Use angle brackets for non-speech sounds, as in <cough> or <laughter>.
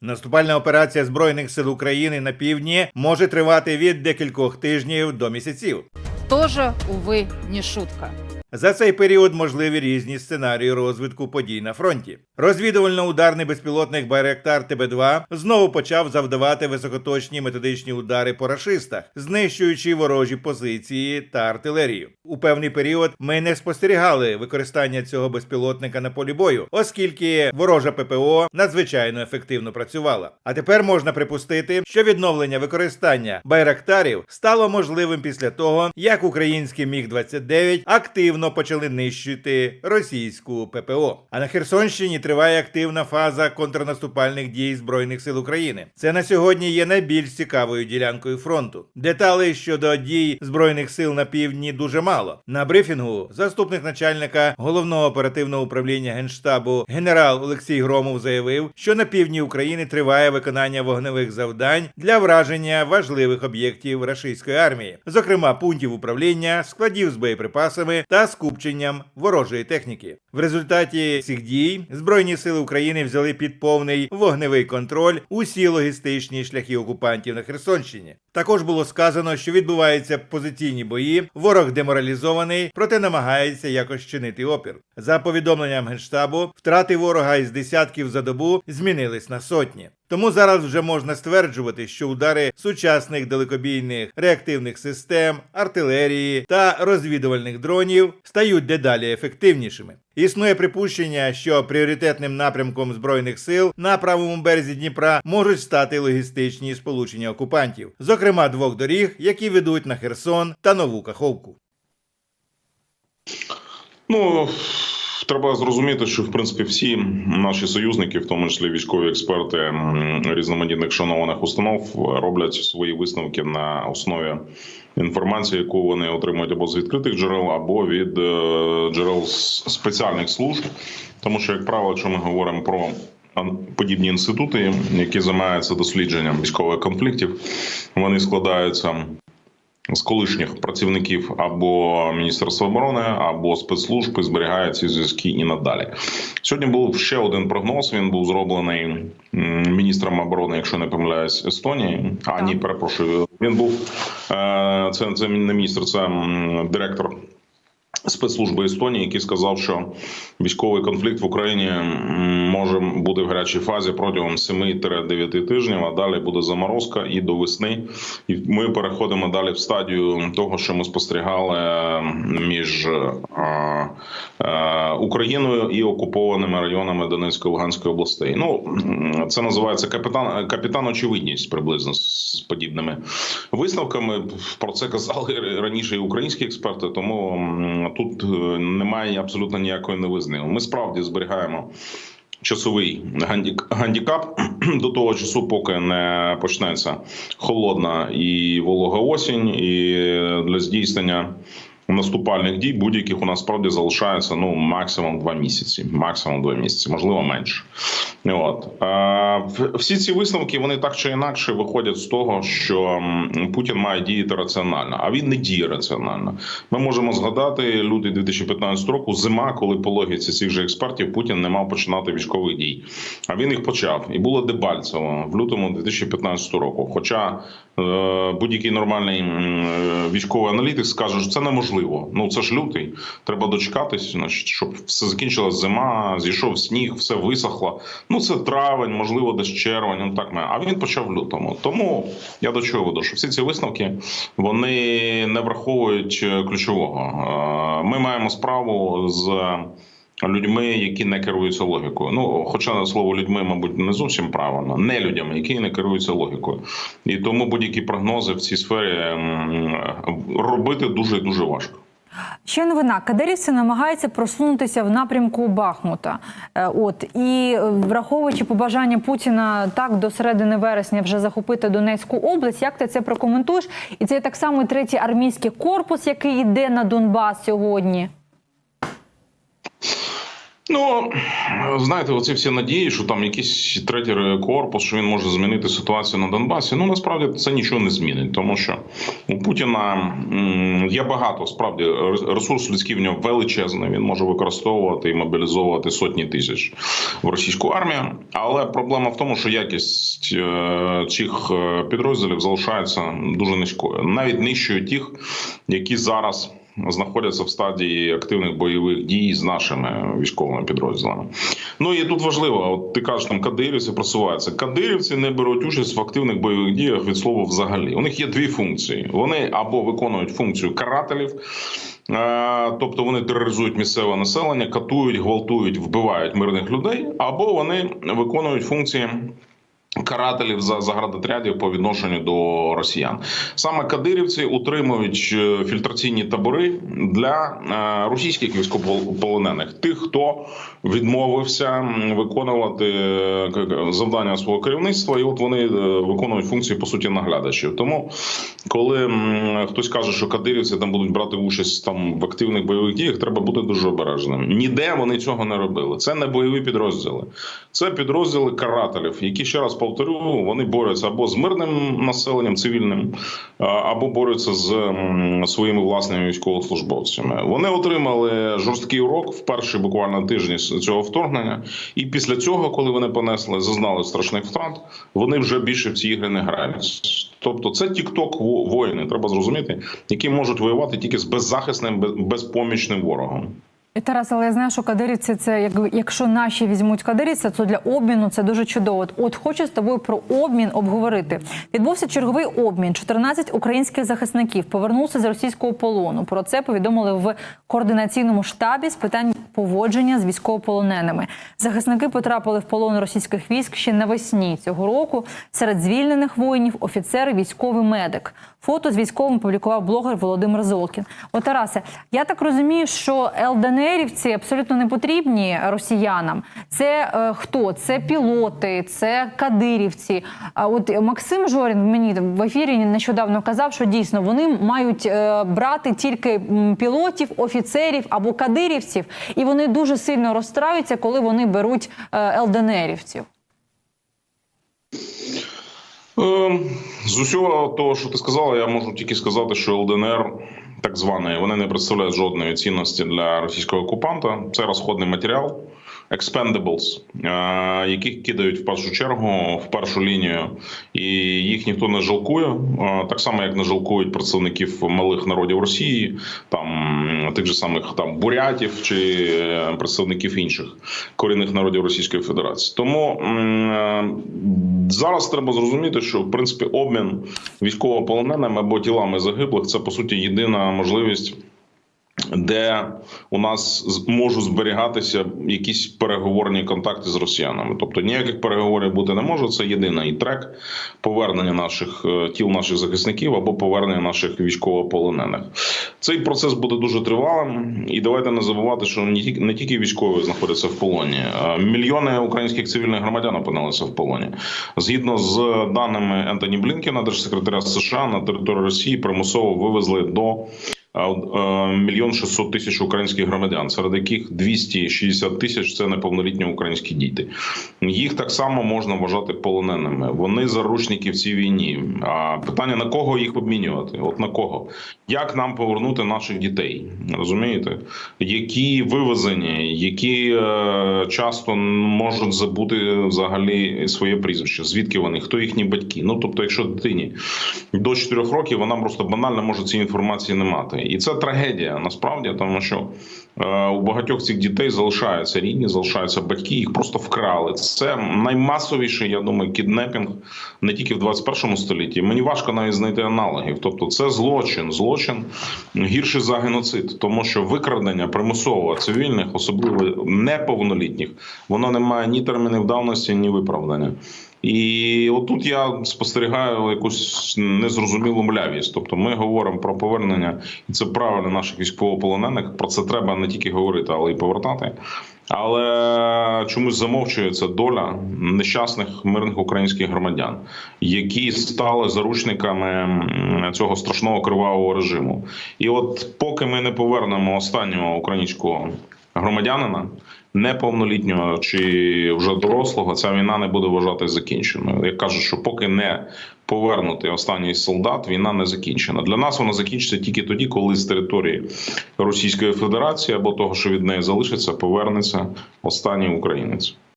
Наступальна операція Збройних сил України на півдні може тривати від декількох тижнів до місяців. Тоже, увы, не шутка. За цей період можливі різні сценарії розвитку подій на фронті. Розвідувально-ударний безпілотник Байректар ТБ-2 знову почав завдавати високоточні методичні удари по рашистах, знищуючи ворожі позиції та артилерію. У певний період ми не спостерігали використання цього безпілотника на полі бою, оскільки ворожа ППО надзвичайно ефективно працювала. А тепер можна припустити, що відновлення використання байрактарів стало можливим після того, як українські міг 29 активно почали нищити російську ППО. А на Херсонщині триває активна фаза контрнаступальних дій збройних сил України. Це на сьогодні є найбільш цікавою ділянкою фронту. Деталей щодо дій збройних сил на півдні дуже мало. На брифінгу заступник начальника головного оперативного управління генштабу генерал Олексій Громов заявив, що на півдні України триває виконання вогневих завдань для враження важливих об'єктів рашистської армії, зокрема пунктів управління, складів з боєприпасами та скупченням ворожої техніки. В результаті цих дій збройні сили України взяли під повний вогневий контроль усі логістичні шляхи окупантів на Херсонщині. Також було сказано, що відбуваються позиційні бої. Ворог деморалізований, проте намагається якось чинити опір. За повідомленням генштабу, втрати ворога із десятків за добу змінились на сотні. Тому зараз вже можна стверджувати, що удари сучасних далекобійних реактивних систем, артилерії та розвідувальних дронів стають дедалі ефективнішими. Існує припущення, що пріоритетним напрямком збройних сил на правому березі Дніпра можуть стати логістичні сполучення окупантів, зокрема двох доріг, які ведуть на Херсон та Нову Каховку. Ну треба зрозуміти, що в принципі всі наші союзники, в тому числі військові експерти різноманітних шанованих установ, роблять свої висновки на основі інформації, яку вони отримують або з відкритих джерел, або від е, джерел спеціальних служб. Тому що, як правило, якщо ми говоримо про подібні інститути, які займаються дослідженням військових конфліктів, вони складаються з колишніх працівників або Міністерства оборони, або спецслужб і зберігає ці зв'язки і надалі. Сьогодні був ще один прогноз. Він був зроблений міністром оборони, якщо не помиляюсь, Естонії. А ні, перепрошую. Він був е, це, це не міністр, це директор. Спецслужби Естонії, який сказав, що військовий конфлікт в Україні може бути в гарячій фазі протягом 7-9 тижнів, а далі буде заморозка і до весни. І ми переходимо далі в стадію того, що ми спостерігали між е, е, Україною і окупованими районами Донецької Луганської областей. Ну це називається капітан капітан очевидність приблизно з подібними висновками. Про це казали раніше і українські експерти, тому тут е, немає абсолютно ніякої новизни. Ми справді зберігаємо. Часовий гандік- гандікап <clears throat> до того часу, поки не почнеться холодна і волога осінь, і для здійснення наступальних дій будь-яких у нас справді залишається ну максимум два місяці, максимум два місяці, можливо менше. От всі ці висновки вони так чи інакше виходять з того, що Путін має діяти раціонально, а він не діє раціонально. Ми можемо згадати лютий 2015 року, зима, коли по логіці цих же експертів Путін не мав починати військових дій. А він їх почав, і було Дебальцево в лютому 2015 року. Хоча е, будь-який нормальний військовий аналітик скаже, що це неможливо. Ну це ж лютий. Треба дочекатись, значить, щоб все закінчилась зима, зійшов сніг, все висохло. Ну це травень, можливо, десь червень. Ну так. А він почав в лютому. Тому я до чого веду, що всі ці висновки вони не враховують е, ключового. Е, Ми маємо справу з. Людьми, які не керуються логікою. Ну, хоча слово людьми, мабуть, не зовсім правильно, не людьми, які не керуються логікою, і тому будь-які прогнози в цій сфері робити дуже дуже важко. Ще новина. Кадирівці намагаються просунутися в напрямку Бахмута. Е, От і е, враховуючи побажання Путіна так до середини вересня вже захопити Донецьку область. Як ти це прокоментуєш? І це так само третій армійський корпус, який йде на Донбас сьогодні. Ну знаєте, оці всі надії, що там якийсь третій корпус, що він може змінити ситуацію на Донбасі. Ну насправді це нічого не змінить, тому що у Путіна є багато справді ресурс людський в нього величезний. Він може використовувати і мобілізовувати сотні тисяч в російську армію. Але проблема в тому, що якість е, цих е, підрозділів залишається дуже низькою, навіть нижчою тих, які зараз знаходяться в стадії активних бойових дій з нашими військовими підрозділами. Ну і тут важливо, от ти кажеш, там кадирівці просуваються. Кадирівці не беруть участь в активних бойових діях від слова взагалі. У них є дві функції: вони або виконують функцію карателів. е, Тобто вони тероризують місцеве населення, катують, гвалтують, вбивають мирних людей, або вони виконують функції карателів за заградотрядів по відношенню до росіян. Саме кадирівці утримують е, фільтраційні табори для е, російських військовополонених, тих, хто відмовився виконувати е, завдання свого керівництва, і от вони виконують функції по суті наглядачів. Тому, коли хтось каже, що кадирівці там будуть брати участь там в активних бойових діях, треба бути дуже обережним. Ніде вони цього не робили. Це не бойові підрозділи, це підрозділи карателів, які ще раз повторю, вони борються або з мирним населенням цивільним, або борються з своїми власними військовослужбовцями. Вони отримали жорсткий урок в перші буквально тижні цього вторгнення, і після цього, коли вони понесли, зазнали страшних втрат, вони вже більше в ці ігри не грають. Тобто, це тікток воїни, треба зрозуміти, які можуть воювати тільки з беззахисним, безпомічним ворогом. Тарас, але я знаю, що кадирівці це як якщо наші візьмуть кадирівця, то для обміну це дуже чудово. От, хочу з тобою про обмін обговорити. Відбувся черговий обмін. 14 українських захисників повернулися з російського полону. Про це повідомили в координаційному штабі з питань поводження з військовополоненими. Захисники потрапили в полон російських військ ще навесні цього року. Серед звільнених воїнів офіцер, військовий медик. Фото з військовим публікував блогер Володимир Золкін. От Тарасе, я так розумію, що ЛДНРівці абсолютно не потрібні росіянам. Це е, хто? Це пілоти, це кадирівці. А от Максим Жорін мені в ефірі нещодавно казав, що дійсно вони мають е, брати тільки пілотів, офіцерів або кадирівців, і вони дуже сильно розстраються, коли вони беруть е, ЛДНРівців. Ем, З усього того, що ти сказала, я можу тільки сказати, що ЛДНР, так званої, вони не представляють жодної цінності для російського окупанта. Це розходний матеріал. Expendables, е, яких кидають в першу чергу в першу лінію, і їх ніхто не жалкує. Е, Так само, як не жалкують представників малих народів Росії, там тих же самих там бурятів чи е, представників інших корінних народів Російської Федерації. Тому зараз треба зрозуміти, що в принципі обмін військовополоненими або тілами загиблих це по суті єдина можливість. Де у нас можуть зберігатися якісь переговорні контакти з росіянами, тобто ніяких переговорів бути не може. Це єдиний трек повернення наших е, тіл наших захисників або повернення наших військовополонених. Цей процес буде дуже тривалим, і давайте не забувати, що не тільки військові знаходяться в полоні. Мільйони українських цивільних громадян опинилися в полоні. Згідно з даними Ентоні Блінкена, держсекретаря США, на територію Росії примусово вивезли до мільйон шістсот тисяч українських громадян, серед яких 260 тисяч це неповнолітні українські діти. Їх так само можна вважати полоненими. Вони заручники в цій війні. А питання на кого їх обмінювати? От на кого? Як нам повернути наших дітей? Розумієте, які вивезені, які е, часто можуть забути взагалі своє прізвище, звідки вони, хто їхні батьки? Ну тобто, якщо дитині до 4 років вона просто банально може цієї інформації не мати, і це трагедія насправді, тому що е, у багатьох цих дітей залишаються рідні, залишаються батьки, їх просто вкрали. Це наймасовіший, я думаю, кіднепінг не тільки в 21 столітті. Мені важко навіть знайти аналогів. Тобто, це злочин, злочин гірший за геноцид, тому що викрадення примусово цивільних, особливо неповнолітніх, воно не має ні термінів давності, ні виправдання. І отут я спостерігаю якусь незрозумілу млявість. Тобто, ми говоримо про повернення, і це правильно наших військовополонених. Про це треба не тільки говорити, але й повертати. Але чомусь замовчується доля нещасних мирних українських громадян, які стали заручниками цього страшного кривавого режиму. І от поки ми не повернемо останнього українського громадянина, неповнолітнього чи вже дорослого, ця війна не буде вважатися закінченою. Як кажуть, що поки не повернути останній солдат, війна не закінчена. Для нас вона закінчиться тільки тоді, коли з території Російської Федерації або того, що від неї залишиться, повернеться останній українець.